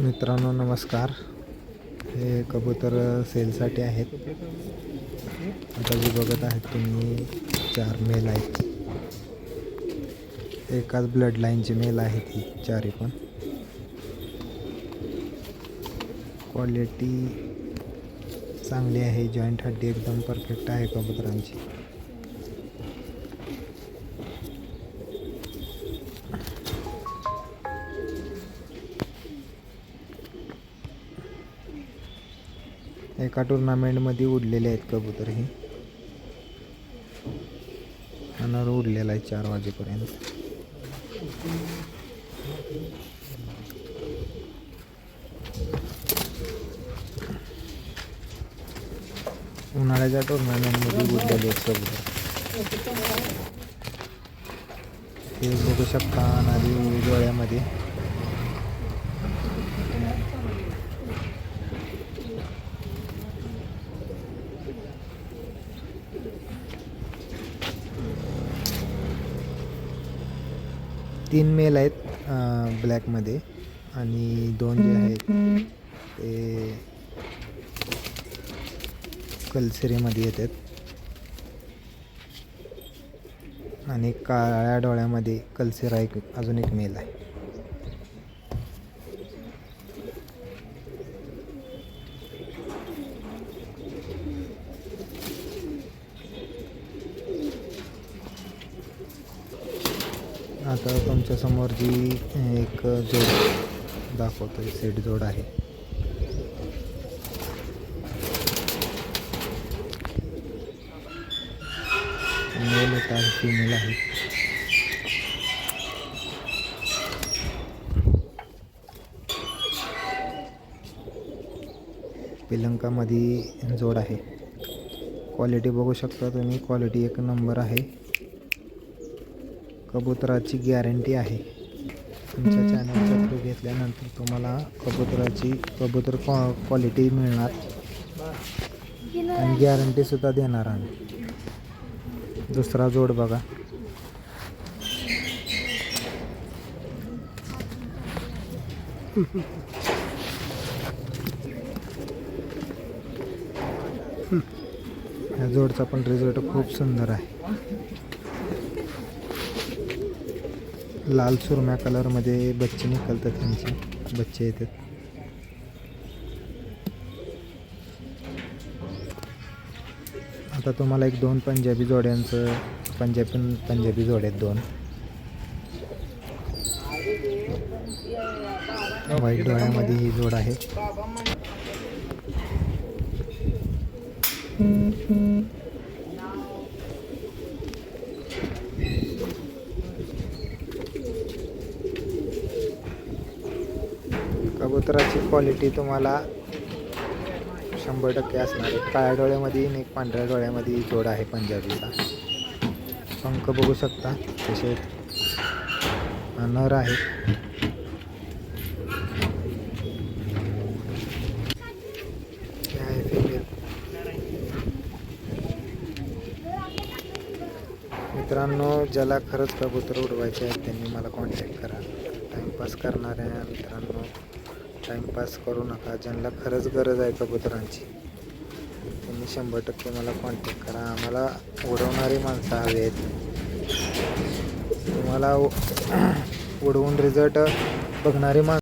मित्रांनो नमस्कार. हे कबूतर सेलसाठी आहेत. आता जे बघत आहेत तुम्ही चार मेल आहेत. एकाच ब्लड लाईनची मेल आहेत ही चारी पण. क्वालिटी चांगली आहे जॉईंट हड्डी एकदम परफेक्ट आहे कबुतरांची. एका टुर्नामेंटमध्ये उडलेले आहेत कबूतर हे. अनार उडलेला आहे चार वाजेपर्यंत. उन्हाळ्याच्या टुर्नामेंटमध्ये उडलेले आहेत कबूतर. हे बघू शकता अनारी डोळ्यामध्ये तीन मेल आहेत ब्लॅकमध्ये आणि दोन जे आहेत ते कलसरीमध्ये येतात आणि काळ्या डोळ्यामध्ये कलसेरा एक अजून एक मेल आहे. आता तुमच्यासमोर जी एक जोड दाखवतो सेट जोड आहे. मेल होता फिमेल आहे. पिलंकामध्ये जोड आहे. क्वालिटी बघू शकता तुम्ही क्वालिटी एक नंबर आहे. कबुतराची गॅरंटी आहे. तुमच्या चॅनलचा थ्रू घेतल्यानंतर तुम्हाला कबुतराची कबूतर क्वालिटी मिळणार. आणि गॅरंटीसुद्धा देणार आम्ही. दुसरा जोड बघा. या जोडचा पण रिझल्ट खूप सुंदर आहे. लाल सुरम्या कलरमध्ये बच्चे निकलतात त्यांचे बच्चे येतात. आता तुम्हाला एक दोन पंजाबी जोड्यांचं पंजाबी पंजाबी जोड्यात दोन. वाईट डोळ्यामध्ये ही जोड आहे. कबुतराची क्वालिटी तुम्हाला शंभर टक्के असणार आहे. काळ्या डोळ्यामध्ये आणि एक पांढऱ्या डोळ्यामध्ये जोड आहे पंजाबीचा. पंख बघू शकता तसे नर आहे. हे आहे मित्रांनो ज्याला खरंच कबूतर उडवायचे आहेत त्यांनी मला कॉन्टॅक्ट करा. टाईमपास करणाऱ्या मित्रांनो. टाईमपास करू नका. ज्यांना खरंच गरज आहे कबुतरांची तुम्ही शंभर टक्के मला कॉन्टॅक्ट करा. आम्हाला उडवणारी माणसं हवी आहेत. तुम्हाला उडवून रिझल्ट बघणारी माणसं